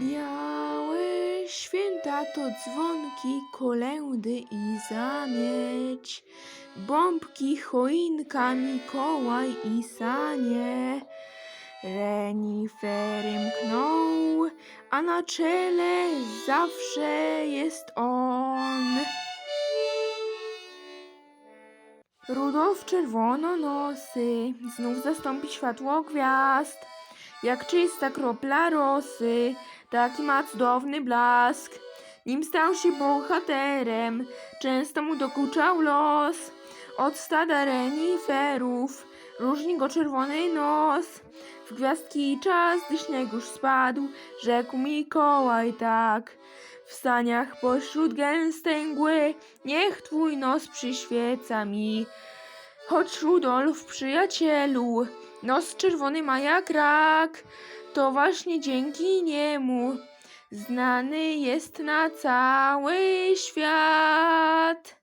Białe święta to dzwonki, kolędy i zamieć, bombki, choinka, Mikołaj i sanie. Renifery mkną, a na czele zawsze jest on. Rudolf czerwononosy znów zastąpi światło gwiazd. Jak czysta kropla rosy, taki ma cudowny blask. Nim stał się bohaterem, często mu dokuczał los. Od stada reniferów różni go czerwony nos. W gwiazdki czas, gdy śnieg już spadł, rzekł Mikołaj tak. W saniach pośród gęstej mgły, niech twój nos przyświeca mi. Choć Rudolf, przyjacielu, nos czerwony ma jak rak, to właśnie dzięki niemu znany jest na cały świat.